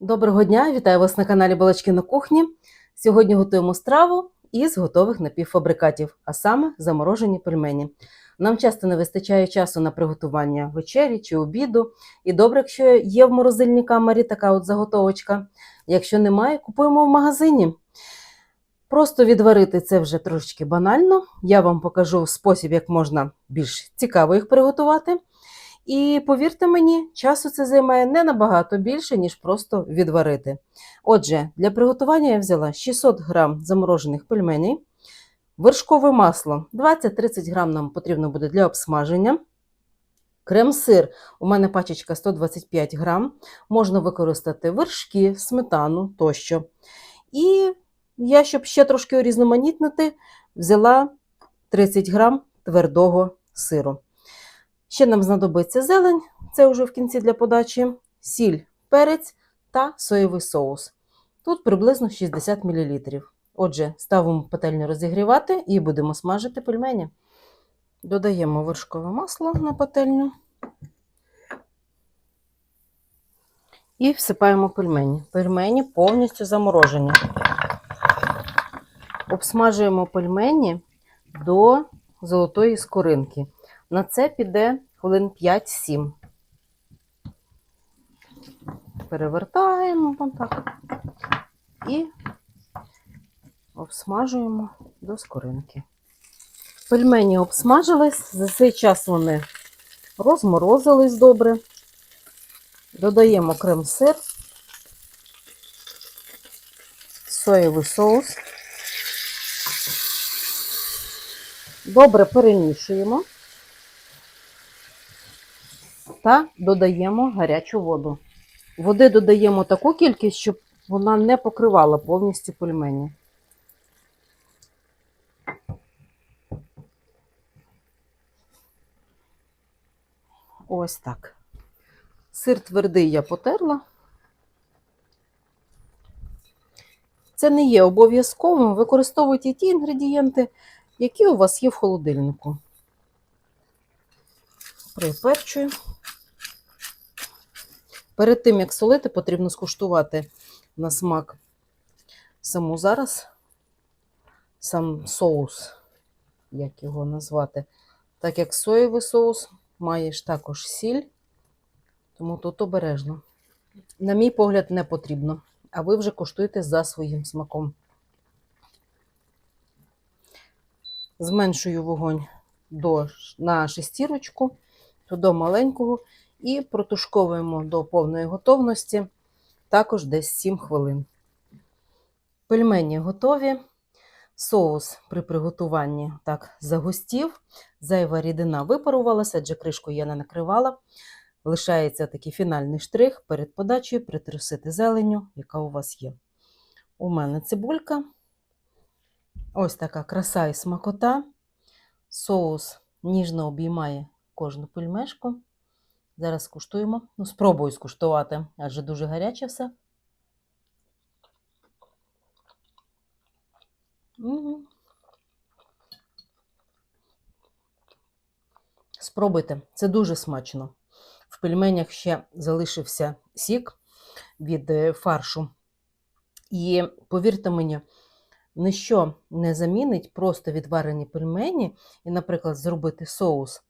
Доброго дня, вітаю вас на каналі Балачки на кухні. Сьогодні готуємо страву із готових напівфабрикатів, а саме заморожені пельмені. Нам часто не вистачає часу на приготування вечері чи обіду. І добре, якщо є в морозильній камері така от заготовочка. Якщо немає, купуємо в магазині. Просто відварити це вже трошечки банально. Я вам покажу спосіб, як можна більш цікаво їх приготувати. І повірте мені, часу це займає не набагато більше, ніж просто відварити. Отже, для приготування я взяла 600 г заморожених пельменей, вершкове масло 20-30 г нам потрібно буде для обсмаження. Крем-сир у мене пачечка 125 г. Можна використати вершки, сметану тощо. І я, щоб ще трошки урізноманітнити, взяла 30 г твердого сиру. Ще нам знадобиться зелень, це вже в кінці для подачі, сіль, перець та соєвий соус. Тут приблизно 60 мл. Отже, ставимо пательню розігрівати і будемо смажити пельмені. Додаємо вершкове масло на пательню і всипаємо пельмені. Пельмені повністю заморожені. Обсмажуємо пельмені до золотої скоринки. На це піде хвилин 5-7. Перевертаємо так і обсмажуємо до скоринки. Пельмені обсмажились, за цей час вони розморозились добре. Додаємо крем-сир, соєвий соус. Добре перемішуємо та додаємо гарячу воду. Води додаємо таку кількість, щоб вона не покривала повністю пельмені. Ось так. Сир твердий я потерла. Це не є обов'язковим. Використовуйте ті інгредієнти, які у вас є в холодильнику. Приперчую. Перед тим, як солити, потрібно скуштувати на смак саму зараз сам соус, як його назвати. Так як соєвий соус маєш також сіль, тому тут обережно. На мій погляд, не потрібно, а ви вже куштуєте за своїм смаком. Зменшую вогонь до, на шестірочку, до маленького і протушковуємо до повної готовності також десь 7 хвилин. Пельмені готові. Соус при приготуванні так загустів, зайва рідина випарувалася, адже кришку я не накривала. Лишається такий фінальний штрих перед подачею притрусити зеленю, яка у вас є. У мене цибулька. Ось така краса і смакота. Соус ніжно обіймає кожну пельмешку. Зараз скуштуємо. Ну, спробую скуштувати, адже дуже гаряче все. Угу. Спробуйте, це дуже смачно. В пельменях ще залишився сік від е, фаршу. І повірте мені, ніщо не замінить просто відварені пельмені і, наприклад, зробити соус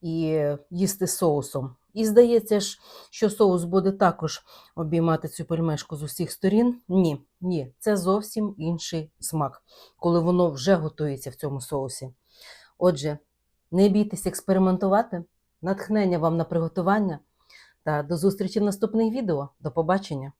і їсти соусом. І здається ж, що соус буде також обіймати цю пельмешку з усіх сторін. Ні, ні, це зовсім інший смак, коли воно вже готується в цьому соусі. Отже, не бійтесь експериментувати, натхнення вам на приготування та до зустрічі в наступних відео. До побачення!